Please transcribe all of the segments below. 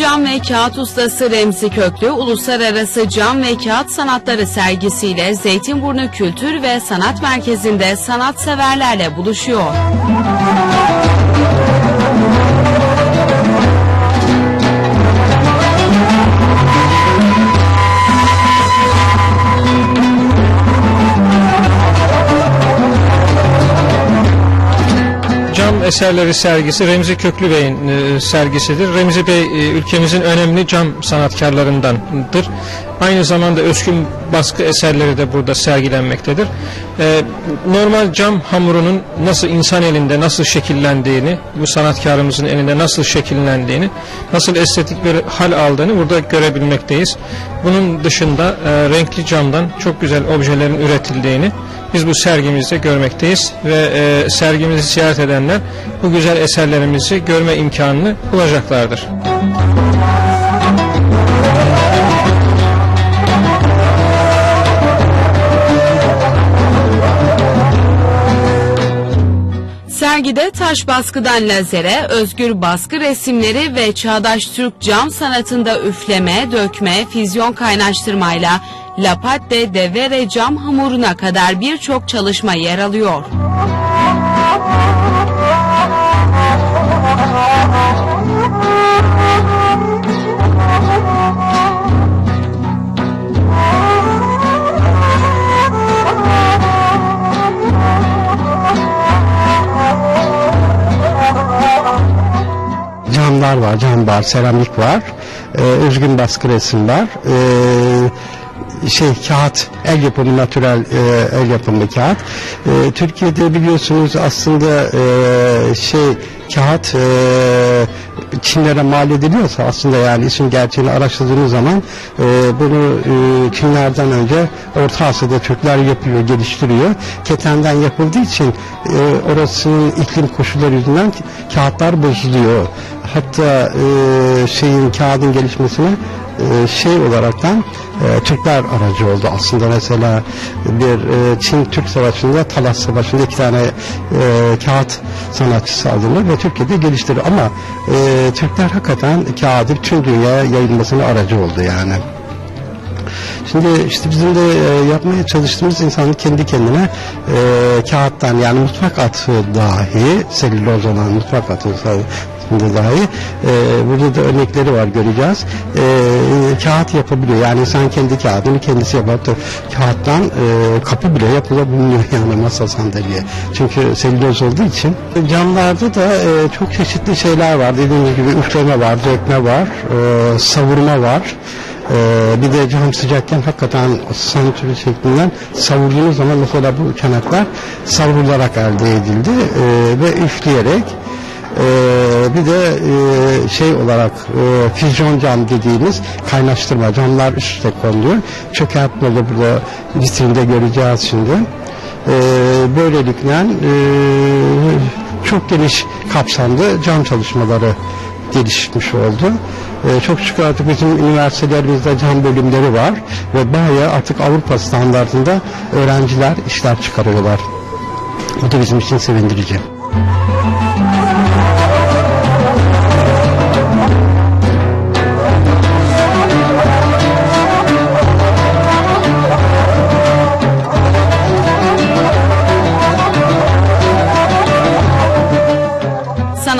Cam ve kağıt ustası Remzi Köklü, Uluslararası Cam ve Kağıt Sanatları sergisiyle Zeytinburnu Kültür ve Sanat Merkezi'nde sanatseverlerle buluşuyor. Eserleri sergisi Remzi Köklü Bey'in e, sergisidir. Remzi Bey e, ülkemizin önemli cam sanatkarlarındandır. Aynı zamanda özgün baskı eserleri de burada sergilenmektedir. E, normal cam hamurunun nasıl insan elinde nasıl şekillendiğini, bu sanatkarımızın elinde nasıl şekillendiğini, nasıl estetik bir hal aldığını burada görebilmekteyiz. Bunun dışında renkli camdan çok güzel objelerin üretildiğini biz bu sergimizde görmekteyiz ve e, sergimizi ziyaret edenler bu güzel eserlerimizi görme imkanını bulacaklardır. Sergide taş baskıdan lazere, özgür baskı resimleri ve çağdaş Türk cam sanatında üfleme, dökme, füzyon kaynaştırmayla lapatte, devere cam hamuruna kadar birçok çalışma yer alıyor. camlar var, cam var, seramik var, e, özgün baskı resim var, e, şey kağıt, el yapımı natürel e, el yapımı kağıt. E, Türkiye'de biliyorsunuz aslında e, şey kağıt e, Çinlere mal ediliyorsa aslında yani işin gerçeğini araştırdığınız zaman e, bunu e, Çinlerden önce Orta Asya'da Türkler yapıyor, geliştiriyor. Ketenden yapıldığı için e, orasının iklim koşulları yüzünden kağıtlar bozuluyor. Hatta e, şeyin kağıdın gelişmesine e, şey olaraktan e, Türkler aracı oldu aslında mesela bir e, Çin-Türk savaşında Talas Savaşı'nda iki tane e, kağıt sanatçısı aldılar ve Türkiye'de geliştirdi ama e, Türkler hakikaten kağıdı tüm dünyaya yayılmasına aracı oldu yani. Şimdi işte bizim de e, yapmaya çalıştığımız insanın kendi kendine e, kağıttan yani mutfak atı dahi selüloz olan mutfak atı şimdi dahi e, burada da örnekleri var göreceğiz. E, kağıt yapabiliyor. Yani insan kendi kağıdını kendisi yapar. Kağıttan e, kapı bile yapılabiliyor yani masa sandalye. Çünkü selüloz olduğu için. Camlarda da e, çok çeşitli şeyler var. Dediğimiz gibi üfleme var, dökme var, e, savurma var. Ee, bir de cam sıcakken hakikaten sanitür şeklinden savurduğunuz zaman mesela bu çanaklar savrularak elde edildi ee, ve üfleyerek ee, bir de e, şey olarak e, füzyon cam dediğimiz kaynaştırma camlar üst üste konuluyor. Çökertme de burada vitrinde göreceğiz şimdi. Ee, böylelikle e, çok geniş kapsamlı cam çalışmaları gelişmiş oldu. Ee, çok şükür artık bizim üniversitelerimizde cam bölümleri var ve bayağı artık Avrupa standartında öğrenciler işler çıkarıyorlar. Bu da bizim için sevindirici.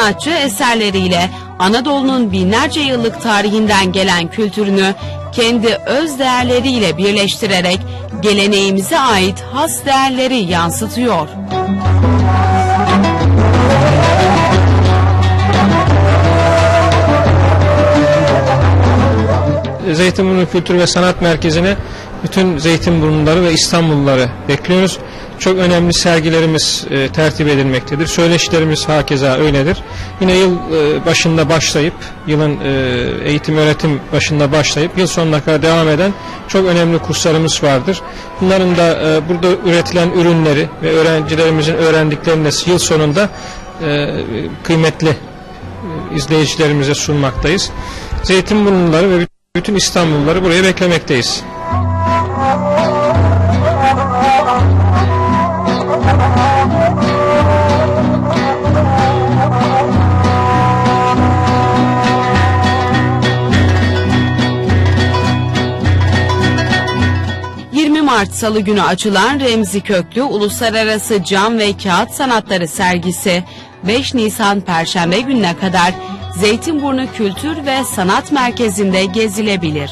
Sanatçı eserleriyle Anadolu'nun binlerce yıllık tarihinden gelen kültürünü kendi öz değerleriyle birleştirerek geleneğimize ait has değerleri yansıtıyor. Zeytinburnu Kültür ve Sanat Merkezi'ne bütün Zeytinburnuları ve İstanbulluları bekliyoruz. Çok önemli sergilerimiz e, tertip edilmektedir. Söyleşilerimiz hakeza öyledir. Yine yıl e, başında başlayıp, yılın e, eğitim öğretim başında başlayıp yıl sonuna kadar devam eden çok önemli kurslarımız vardır. Bunların da e, burada üretilen ürünleri ve öğrencilerimizin öğrendiklerini de yıl sonunda e, kıymetli e, izleyicilerimize sunmaktayız. Zeytinburnuları ve bütün İstanbulluları buraya beklemekteyiz. Mart Salı günü açılan Remzi Köklü Uluslararası Cam ve Kağıt Sanatları sergisi 5 Nisan Perşembe gününe kadar Zeytinburnu Kültür ve Sanat Merkezi'nde gezilebilir.